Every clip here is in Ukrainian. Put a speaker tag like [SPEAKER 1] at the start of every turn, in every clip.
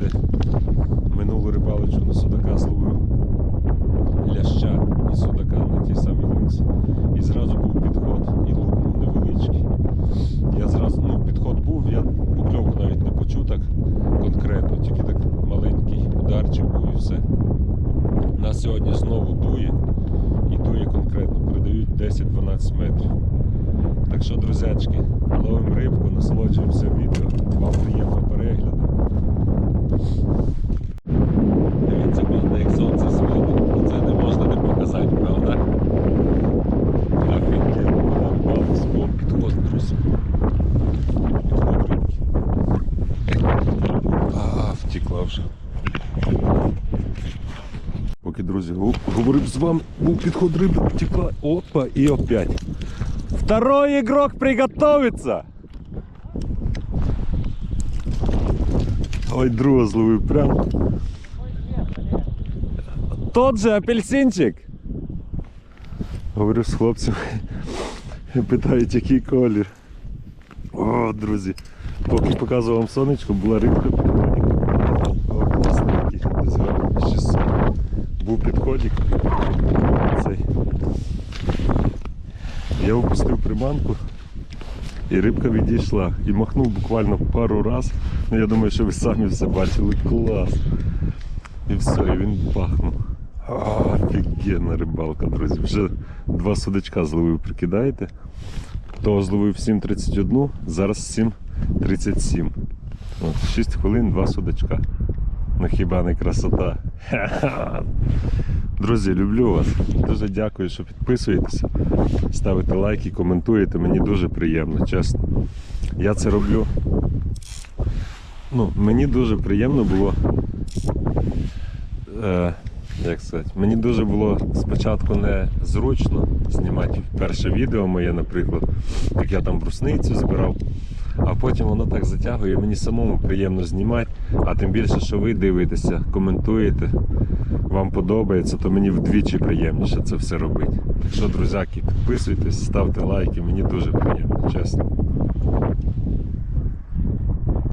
[SPEAKER 1] де минулу рибалочку на судака зловив ляща і судака на тій самій лунці. І зразу був підход і лук невеличкий. Я зразу, ну, підход був, я покльовку навіть не почув так конкретно, тільки так маленький ударчик був і все. На сьогодні знову дує і дує конкретно, передають 10-12 метрів. Так що, друзячки, ловимо рибку, насолоджуємося відео. Вам приємного перегляду. Дивіться, банда, як сонце світить. Це не можна не показати, правда? Офігенно, мене впали з бом підход, друзі. Підход рибки. А, втекла вже. Поки, друзі, гу- говорив з вами, був підход риби, втекла. Опа, і опять. Второй игрок приготовиться! Ой, друга зловив прям. Тот же апельсинчик. Говорю з хлопцем. Питають, який колір. О, друзі. Поки показував вам сонечко, була рибка. О, 600. Був підходик. Цей. Я опустив приманку. І рибка відійшла. І махнув буквально пару раз. Ну, я думаю, що ви самі все бачили. Клас. І все, і він пахнув. Офігенна рибалка, друзі. Вже два судачка зловив, прикидаєте? Того зловив 7.31, зараз 7.37. От, 6 хвилин, два судачка. Ну хіба не красота? Ха-ха. Друзі, люблю вас. Дуже дякую, що підписуєтеся, ставите лайки, коментуєте. Мені дуже приємно, чесно. Я це роблю. Ну, мені дуже приємно було. Е, як сказати, мені дуже було спочатку незручно знімати перше відео моє, наприклад, як я там брусницю збирав. А потім воно так затягує, мені самому приємно знімати, а тим більше, що ви дивитеся, коментуєте, вам подобається, то мені вдвічі приємніше це все робити. Так що, друзяки, підписуйтесь, ставте лайки, мені дуже приємно, чесно.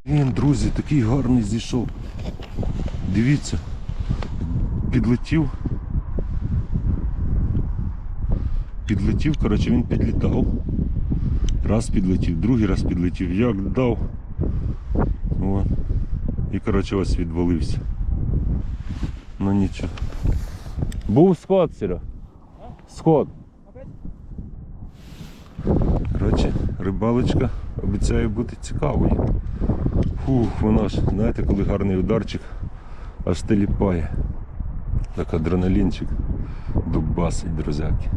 [SPEAKER 1] Він, друзі, такий гарний зійшов. Дивіться, підлетів. Підлетів, коротше, він підлітав. Раз підлетів, другий раз підлетів, як дав. О. І коротше ось відвалився. Ну нічого. Був сход, Серег. Сход. Коротше, рибалочка обіцяє бути цікавою. Фух, вона ж, знаєте, коли гарний ударчик, аж теліпає. Так адреналінчик дубасить, друзяки.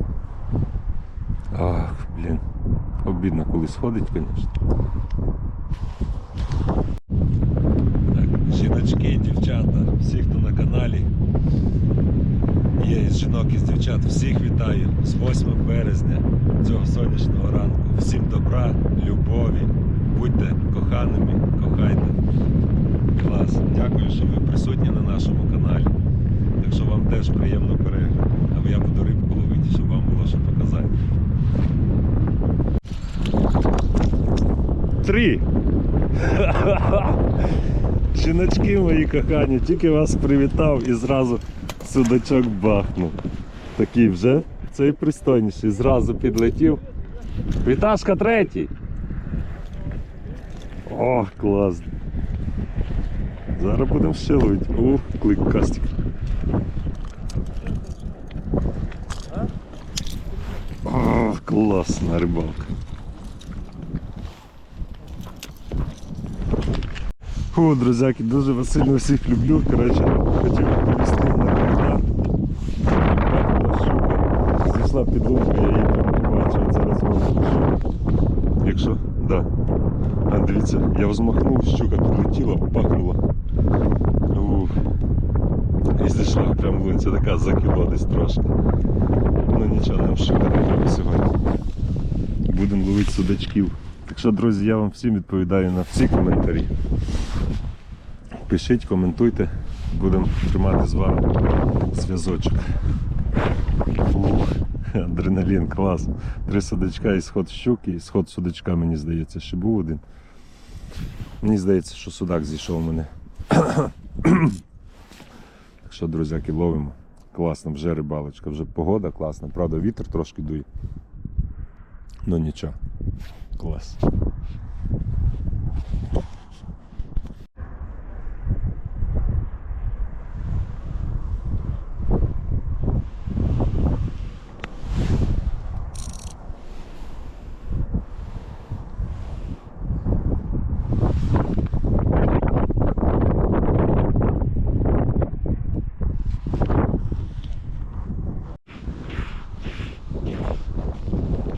[SPEAKER 1] Ах, блін. Обідно, коли сходить, звісно. Так, жіночки і дівчата, всі, хто на каналі. Є із жінок і дівчат, всіх вітаю з 8 березня цього сонячного ранку. Всім добра, любові, будьте коханими, кохайте. Клас. Дякую, що ви присутні на нашому каналі. Так що вам теж приємно перегляд. А я буду рибку ловити, щоб вам було що показати. Три. Жіночки мої кохані, тільки вас привітав і зразу судачок бахнув. Такий вже цей пристойніший. Зразу підлетів. Віташка третій. О, клас. Зараз будемо ще ловити. Ух, клик кастик. О, класна рибалка. Фу, друзяки, дуже вас сильно всіх люблю. Коротше, хотів повісти на Богдан. Бахнула щука. Зійшла підлунка, я її прям не бачу. От зараз вам покажу. Якщо, да. А дивіться, я взмахнув, щука підлетіла, пахнула. Ух. І зійшла прям в лунці, така за кіло десь трошки. Ну нічого, нам щука не треба сьогодні. Будемо ловити судачків. Так що, друзі, я вам всім відповідаю на всі коментарі. Пишіть, коментуйте, будемо тримати з вами зв'язочок. Адреналін, клас. Три судачка і сход щуки, і сход судачка, мені здається, ще був один. Мені здається, що судак зійшов у мене. Так що, друзяки, ловимо. Класно, вже рибалочка, вже погода класна. Правда, вітер трошки дує. Ну нічого. Клас.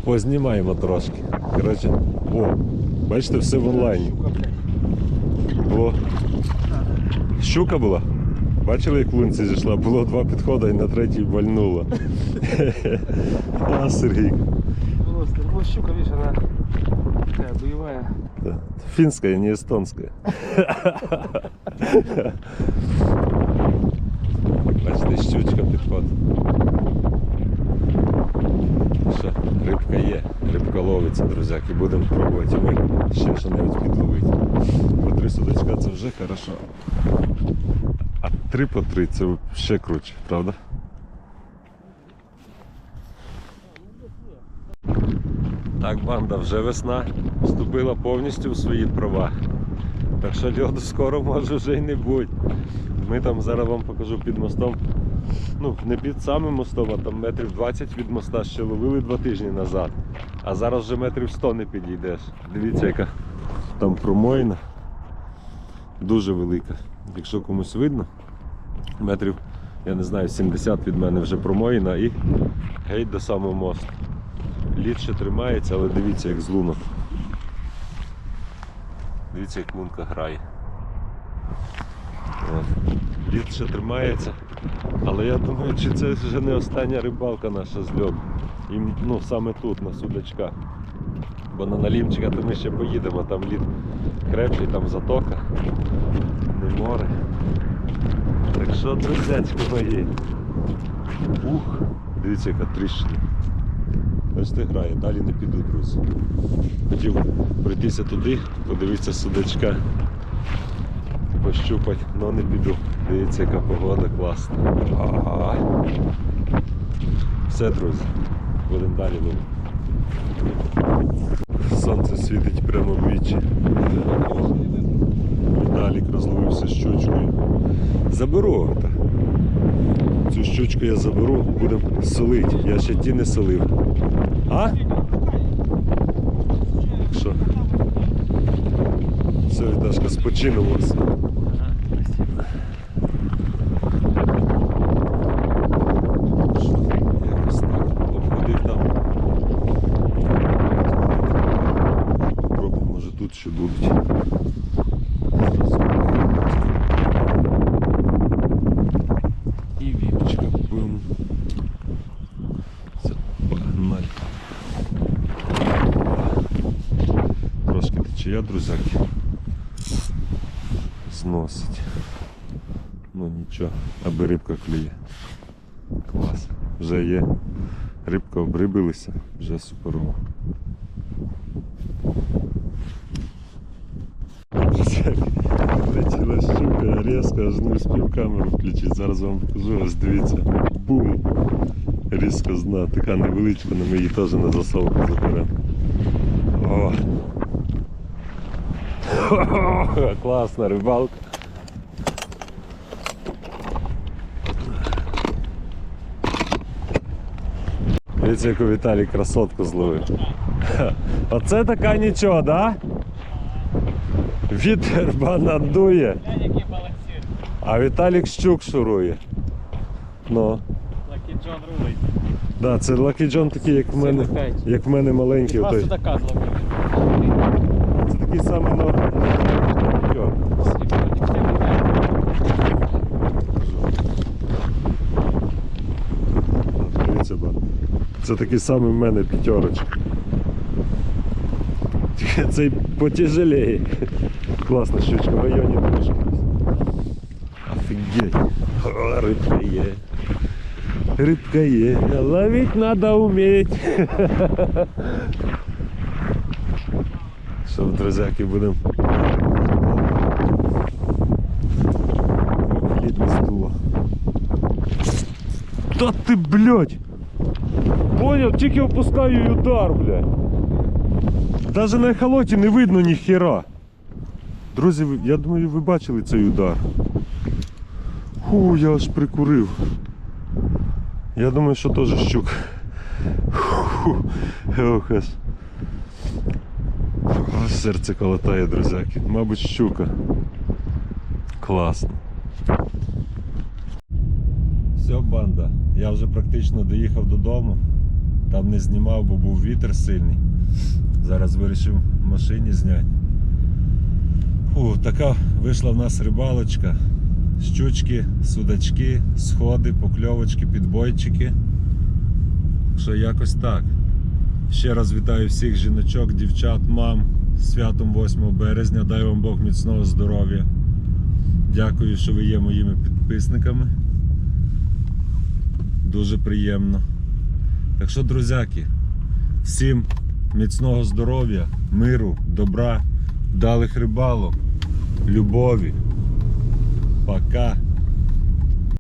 [SPEAKER 1] Познімаємо трошки. Коротше, о, бачите, все в онлайні. Було. Щука була? Бачили, як в лунці зійшла? Було два підходи і на третій вальнула. А, Сергій.
[SPEAKER 2] Просто, ну щука, видишь, она такая боевая.
[SPEAKER 1] Да. Финская, не эстонская. Бачите, щучка підходить. Що, рибка є, рибка ловиться, друзяки, будемо пробувати. Ми ще що-небудь підловити. По три судачка це вже хорошо. А три по три це ще круче, правда? Так, банда, вже весна вступила повністю в свої права. Так що льоду скоро може вже й не бути. Ми там зараз вам покажу під мостом. Ну, не під самим мостом, а там метрів 20 від моста ще ловили два тижні назад. А зараз вже метрів 100 не підійдеш. Дивіться, яка там промоїна. Дуже велика. Якщо комусь видно, метрів, я не знаю, 70 від мене вже промоїна і геть до самого мосту. Лід ще тримається, але дивіться, як з лунок. Дивіться, як лунка грає. От. Лід ще тримається. Але я думаю, чи це вже не остання рибалка наша з льоду. І, ну, саме тут, на судачках. Бо на налімчика то ми ще поїдемо, там лід крепший, там затока, не море. Так що, друзячки мої. Ух, дивіться, яка тріщина. Бачите, грає, далі не піду, друзі. Хотів пройтися туди, подивитися судачка, пощупати, але не піду. Дивіться, яка погода класна. Ага. Все, друзі, будемо далі ловити. Сонце світить прямо в вічі. Віталік розловився щучкою. Заберу. Цю щучку я заберу, будемо солити. Я ще ті не солив. А? Що. Все, Віташка, спочинемося. Що, Якось так. Обходив там. Пробуємо, може тут ще будуть. І віпчика бум. Все, погнали. Трошки течія, друзяки. Зносить. Ну нічого, аби рибка клює. Клас. Вже є. Рибка обрибилася, вже суперово. Летіла щука, різко, аж не успів камеру включити. Зараз вам покажу, ось дивіться. Бум! Різко зна, така невеличка, але ми її теж на засолку заберемо. Класна рибалка. Дивіться, яку Віталій красотку зловив. Оце така нічого, да? Вітер бана дує,
[SPEAKER 2] Який балансир.
[SPEAKER 1] а Віталік щук шурує. Ну,
[SPEAKER 2] Лакі Джон рулить.
[SPEAKER 1] да, це John такий, як в мене, як в мене маленький. Отой.
[SPEAKER 2] судака зловив.
[SPEAKER 1] Такий самий норм. Дивіться. Це такий самий в мене п'ятерочка. Цей потяжелее. Класна щучка в районі трошки. Офігеть. О, Рибка є. Рыбка есть, а ловить надо уметь. Що, друзяки, будемо. Літне стуло. Та ти, блядь! Поняв, тільки опускаю удар, блядь. Даже на ехолоті не видно ні хера. Друзі, я думаю, ви бачили цей удар. Фу, я аж прикурив. Я думаю, що теж щук. Ох аж. Серце колотає, друзяки. Мабуть, щука. Класно. Все, банда. Я вже практично доїхав додому. Там не знімав, бо був вітер сильний. Зараз вирішив машині зняти. Фу, така вийшла в нас рибалочка. Щучки, судачки, сходи, покльовочки, підбойчики. Що якось так. Ще раз вітаю всіх жіночок, дівчат, мам святом 8 березня. Дай вам Бог міцного здоров'я. Дякую, що ви є моїми підписниками. Дуже приємно. Так що, друзяки, всім міцного здоров'я, миру, добра, вдалих рибалок, любові. Пока.